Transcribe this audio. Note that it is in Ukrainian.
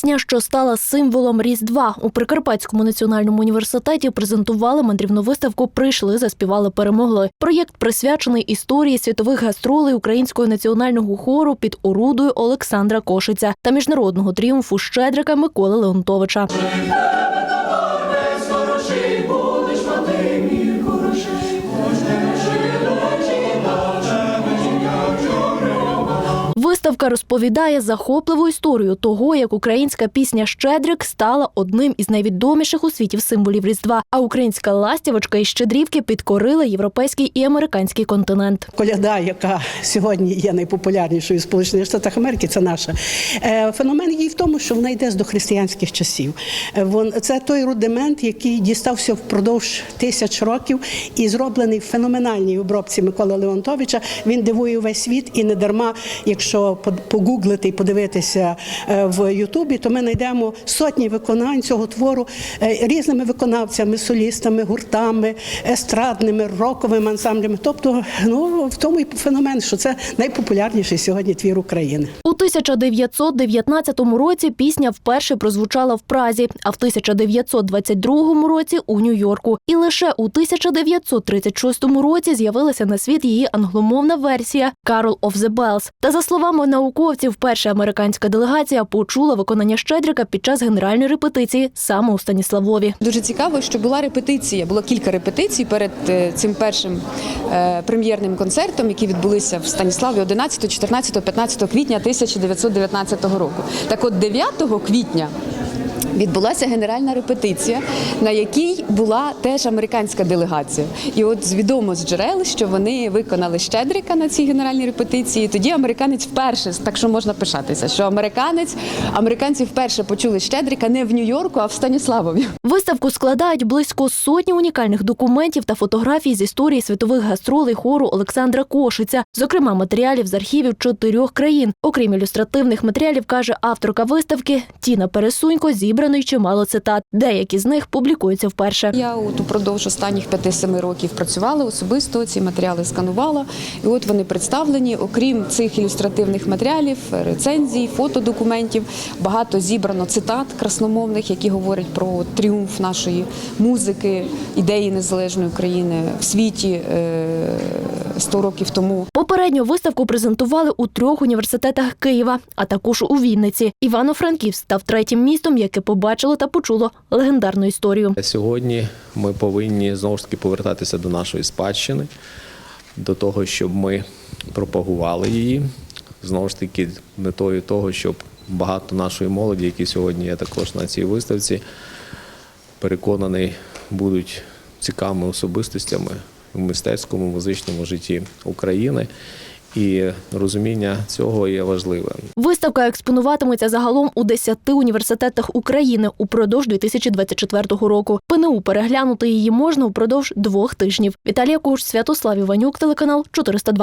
Пісня, що стала символом Різдва у Прикарпатському національному університеті, презентували мандрівну виставку Прийшли, заспівали, перемогли. Проєкт присвячений історії світових гастролей українського національного хору під орудою Олександра Кошиця та міжнародного тріумфу Щедрика Миколи Леонтовича. Виставка розповідає захопливу історію того, як українська пісня Щедрик стала одним із найвідоміших у світі символів Різдва, а українська ластівочка і щедрівки підкорили європейський і американський континент. Коляда, яка сьогодні є найпопулярнішою в Сполучених Штатах Америки, це наша. Е, Феномен її в тому, що вона йде з дохристиянських часів. Е, вон- Це той рудимент, який дістався впродовж тисяч років і зроблений в феноменальній обробці Миколи Леонтовича. Він дивує весь світ і не дарма, якщо по- погуглити і подивитися е, в Ютубі, то ми знайдемо сотні виконань цього твору е, різними виконавцями, солістами, гуртами, естрадними, роковими ансамблями. Тобто, ну в тому і феномен, що це найпопулярніший сьогодні твір України. У 1919 році пісня вперше прозвучала в Празі, а в 1922 році у Нью-Йорку. І лише у 1936 році з'явилася на світ її англомовна версія «Carol of the Bells». Та за словами науковців, перша американська делегація почула виконання Щедрика під час генеральної репетиції саме у Станіславові. Дуже цікаво, що була репетиція. Було кілька репетицій перед е, цим першим е, прем'єрним концертом, які відбулися в Станіславі 11, 14, 15 квітня 1919 року. Так от 9 квітня. Відбулася генеральна репетиція, на якій була теж американська делегація. І от відомо з джерел, що вони виконали Щедрика на цій генеральній репетиції. Тоді американець вперше, так що можна пишатися, що американець, американці вперше почули Щедрика не в Нью-Йорку, а в Станіславові. Виставку складають близько сотні унікальних документів та фотографій з історії світових гастролей хору Олександра Кошиця, зокрема матеріалів з архівів чотирьох країн. Окрім ілюстративних матеріалів, каже авторка виставки Тіна Пересунько, зібрано й чимало цитат. Деякі з них публікуються вперше. Я от упродовж останніх 5-7 років працювала особисто, ці матеріали сканувала. І от вони представлені. Окрім цих ілюстративних матеріалів, рецензій, фотодокументів, багато зібрано цитат красномовних, які говорять про тріумф нашої музики, ідеї незалежної України в світі е, 100 років тому. Попередньо виставку презентували у трьох університетах Києва, а також у Вінниці. Івано-Франківськ став третім містом, яке побачило та почуло легендарну історію. Сьогодні ми повинні знову ж таки повертатися до нашої спадщини, до того, щоб ми пропагували її. Знову ж таки, метою того, щоб багато нашої молоді, які сьогодні є також на цій виставці, переконаний, будуть цікавими особистостями в мистецькому музичному житті України. І розуміння цього є важливим. Виставка експонуватиметься загалом у 10 університетах України упродовж 2024 року. ПНУ переглянути її можна упродовж двох тижнів. Віталія Куш, Святослав Іванюк, телеканал 402.